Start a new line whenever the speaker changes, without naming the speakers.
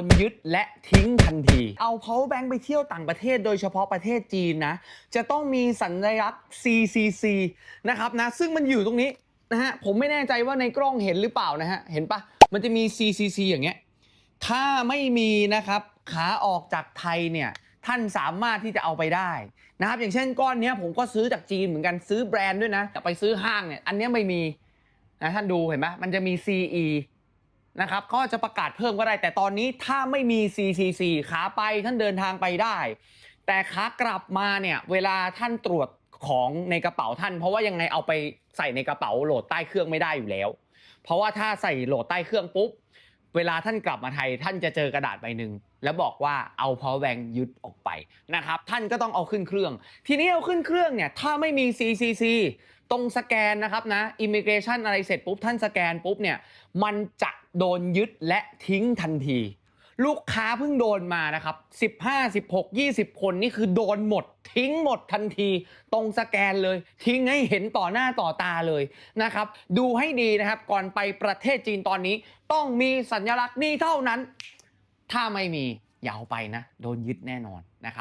นยึดและทิ้งทันที เอา power bank ไปเที่ยวต่างประเทศโดยเฉพาะประเทศจีนนะ จะต้องมีสัญลักษณ์ CCC นะครับนะ ซึ่งมันอยู่ตรงนี้นะฮะ ผมไม่แน่ใจว่าในกล้องเห็นหรือเปล่านะฮะ เห็นปะมันจะมี CCC อย่างเงี้ย ถ้าไม่มีนะครับขาออกจากไทยเนี่ยท่านสามารถที่จะเอาไปได้นะครับ อย่างเช่นก้อนนี้ผมก็ซื้อจากจีนเหมือนกันซื้อแบรนด์ด้วยนะแต่ไปซื้อห้างเนี่ยอันนี้ไม่มีนะท่านดูเห็นไหมมันจะมี CE นะครับก็จจะประกาศเพิ่มก็ได้ แต่ตอนนี้ถ้าไม่มี CCC ขาไปท่านเดินทางไปได้ แต่ขากลับมาเนี่ยเวลาท่านตรวจของในกระเป๋าท่าน เพราะว่ายังไงเอาไปใส่ในกระเป๋าโหลดใต้เครื่องไม่ได้อยู่แล้ว เพราะว่าถ้าใส่โหลดใต้เครื่องปุ๊บ เวลาท่านกลับมาไทย ท่านจะเจอกระดาษใบหนึ่งแล้วบอกว่าเอาพอแบงยึดออกไปนะครับ ท่านก็ต้องเอาขึ้นเครื่อง ทีนี้เอาขึ้นเครื่องเนี่ยถ้าไม่มี CCC ตรงสแกนนะครับนะอิมิเกรชันอะไรเสร็จปุ๊บท่านสแกนปุ๊บเนี่ยมันจะโดนยึดและทิ้งทันที ลูกค้าเพิ่งโดนมานะครับ 15 16 20 คนนี่คือโดนหมด ทิ้งหมดทันที ตรงสแกนเลย ทิ้งให้เห็นต่อหน้าต่อตาเลยนะครับ ดูให้ดีนะครับ ก่อนไปประเทศจีนตอนนี้ ต้องมีสัญลักษณ์นี้เท่านั้น ถ้าไม่มีอย่าเอาไปนะ โดนยึดแน่นอนนะครับ